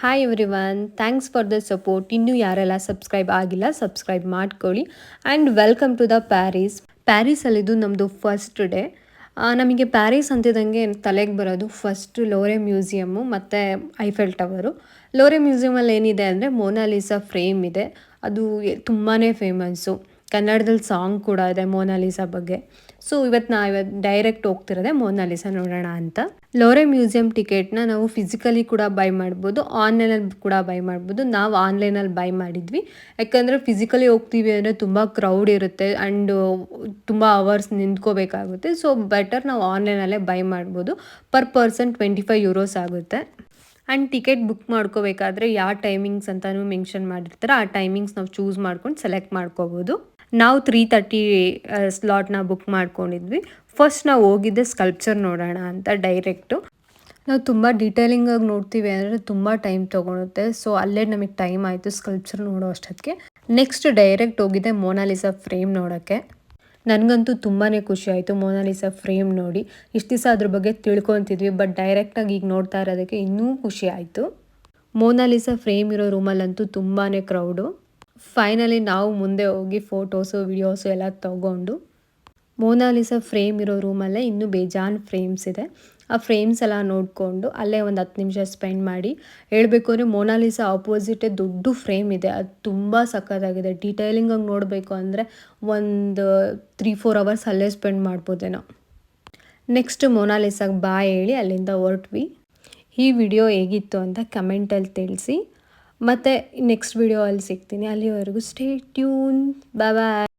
Hi every thanks for the support ಇನ್ನೂ ಯಾರೆಲ್ಲ subscribe ಆಗಿಲ್ಲ ಸಬ್ಸ್ಕ್ರೈಬ್ ಮಾಡ್ಕೊಳ್ಳಿ. And welcome to the Paris ಪ್ಯಾರಿಸಲ್ಲಿದ್ದು ನಮ್ಮದು ಫಸ್ಟ್ ಡೇ ನಮಗೆ ಪ್ಯಾರಿಸ್ ಅಂತಿದ್ದಂಗೆ ತಲೆಗೆ ಬರೋದು ಫಸ್ಟ್ ಲೋರೆ ಮ್ಯೂಸಿಯಮ್ಮು ಮತ್ತು ಐಫೆಲ್ ಟವರು ಲೋರೆ ಮ್ಯೂಸಿಯಮಲ್ಲಿ ಏನಿದೆ ಅಂದರೆ ಮೋನಾಲಿಸಾ ಫ್ರೇಮ್ ಇದೆ. ಅದು ತುಂಬಾ ಫೇಮಸ್ಸು ಕನ್ನಡದಲ್ಲಿ ಸಾಂಗ್ ಕೂಡ ಇದೆ ಮೋನಾಲಿಸಾ ಬಗ್ಗೆ. ಸೊ ಇವತ್ತು ನಾ ಇವತ್ತು ಡೈರೆಕ್ಟ್ ಹೋಗ್ತಿರೋದೆ ಮೋನಾಲಿಸಾ ನೋಡೋಣ ಅಂತ. ಲೋರೆ ಮ್ಯೂಸಿಯಂ ಟಿಕೆಟ್ನ ನಾವು ಫಿಸಿಕಲಿ ಕೂಡ ಬೈ ಮಾಡ್ಬೋದು ಆನ್ಲೈನಲ್ಲಿ ಕೂಡ ಬೈ ಮಾಡ್ಬೋದು. ನಾವು ಆನ್ಲೈನಲ್ಲಿ ಬೈ ಮಾಡಿದ್ವಿ. ಯಾಕಂದರೆ ಫಿಸಿಕಲಿ ಹೋಗ್ತೀವಿ ಅಂದರೆ ತುಂಬ ಕ್ರೌಡ್ ಇರುತ್ತೆ ಆ್ಯಂಡ್ ತುಂಬ ಅವರ್ಸ್ ನಿಂತ್ಕೋಬೇಕಾಗುತ್ತೆ. ಸೊ ಬೆಟರ್ ನಾವು ಆನ್ಲೈನಲ್ಲೇ ಬೈ ಮಾಡ್ಬೋದು. Per person twenty five euros ಆಗುತ್ತೆ. ಆ್ಯಂಡ್ ಟಿಕೆಟ್ ಬುಕ್ ಮಾಡ್ಕೋಬೇಕಾದ್ರೆ, ಯಾವ ಟೈಮಿಂಗ್ಸ್ ಅಂತಲೂ ಮೆನ್ಷನ್ ಮಾಡಿರ್ತಾರೆ, ಆ ಟೈಮಿಂಗ್ಸ್ ನಾವು ಚೂಸ್ ಮಾಡ್ಕೊಂಡು ಸೆಲೆಕ್ಟ್ ಮಾಡ್ಕೋಬೋದು. ನಾವು ತ್ರೀ ತರ್ಟಿ ಸ್ಲಾಟ್ನ ಬುಕ್ ಮಾಡ್ಕೊಂಡಿದ್ವಿ. ಫಸ್ಟ್ ನಾವು ಹೋಗಿದ್ದೆ ಸ್ಕಲ್ಪ್ಚರ್ ನೋಡೋಣ ಅಂತ ಡೈರೆಕ್ಟು ನಾವು ತುಂಬ ಡೀಟೇಲಿಂಗಾಗಿ ನೋಡ್ತೀವಿ ಅಂದರೆ ತುಂಬ ಟೈಮ್ ತೊಗೊಳುತ್ತೆ. ಸೊ ಅಲ್ಲೇ ನಮಗೆ ಟೈಮ್ ಆಯಿತು ಸ್ಕಲ್ಪ್ಚರ್ ನೋಡೋ ಅಷ್ಟೊತ್ತಿಗೆ. ನೆಕ್ಸ್ಟ್ ಡೈರೆಕ್ಟ್ ಹೋಗಿದ್ದೆ ಮೋನಾಲಿಸಾ ಫ್ರೇಮ್ ನೋಡೋಕ್ಕೆ ನನಗಂತೂ ತುಂಬಾ ಖುಷಿ ಆಯಿತು ಮೋನಾಲಿಸಾ ಫ್ರೇಮ್ ನೋಡಿ. ಇಷ್ಟು ದಿವಸ ಅದ್ರ ಬಗ್ಗೆ ತಿಳ್ಕೊತಿದ್ವಿ ಬಟ್ ಡೈರೆಕ್ಟಾಗಿ ಈಗ ನೋಡ್ತಾ ಇರೋದಕ್ಕೆ ಇನ್ನೂ ಖುಷಿ ಆಯಿತು. ಮೋನಾಲಿಸಾ ಫ್ರೇಮ್ ಇರೋ ರೂಮಲ್ಲಂತೂ ತುಂಬಾ ಕ್ರೌಡು ಫೈನಲಿ ನಾವು ಮುಂದೆ ಹೋಗಿ ಫೋಟೋಸು ವಿಡಿಯೋಸು ಎಲ್ಲ ತಗೊಂಡು ಮೋನಾಲಿಸ ಫ್ರೇಮ್ ಇರೋ ರೂಮಲ್ಲೇ ಇನ್ನೂ ಬೇಜಾನ್ ಫ್ರೇಮ್ಸ್ ಇದೆ. ಆ ಫ್ರೇಮ್ಸ್ ಎಲ್ಲ ನೋಡಿಕೊಂಡು ಅಲ್ಲೇ ಒಂದು ಹತ್ತು ನಿಮಿಷ ಸ್ಪೆಂಡ್ ಮಾಡಿ ಹೇಳಬೇಕು ಅಂದರೆ ಮೋನಾಲಿಸ ಆಪೋಸಿಟೇ ದೊಡ್ಡ ಫ್ರೇಮ್ ಇದೆ. ಅದು ತುಂಬ ಸಖತ್ತಾಗಿದೆ. ಡೀಟೇಲಿಂಗಾಗಿ ನೋಡಬೇಕು ಅಂದರೆ ಒಂದು ತ್ರೀ ಫೋರ್ ಅವರ್ಸ್ ಅಲ್ಲೇ ಸ್ಪೆಂಡ್ ಮಾಡ್ಬೋದೇನೋ. ನೆಕ್ಸ್ಟ್ ಮೋನಾಲಿಸಾಗ ಬಾಯ್ ಹೇಳಿ ಅಲ್ಲಿಂದ ಹೊರಟ್ವಿ. ಈ ವಿಡಿಯೋ ಹೇಗಿತ್ತು ಅಂತ ಕಮೆಂಟಲ್ಲಿ ತಿಳಿಸಿ. ಮತ್ತು ನೆಕ್ಸ್ಟ್ ವಿಡಿಯೋ ಅಲ್ಲಿ ಸಿಗ್ತೀನಿ. ಅಲ್ಲಿವರೆಗೂ ಸ್ಟೇ ಟ್ಯೂನ್ ಬಾಯ್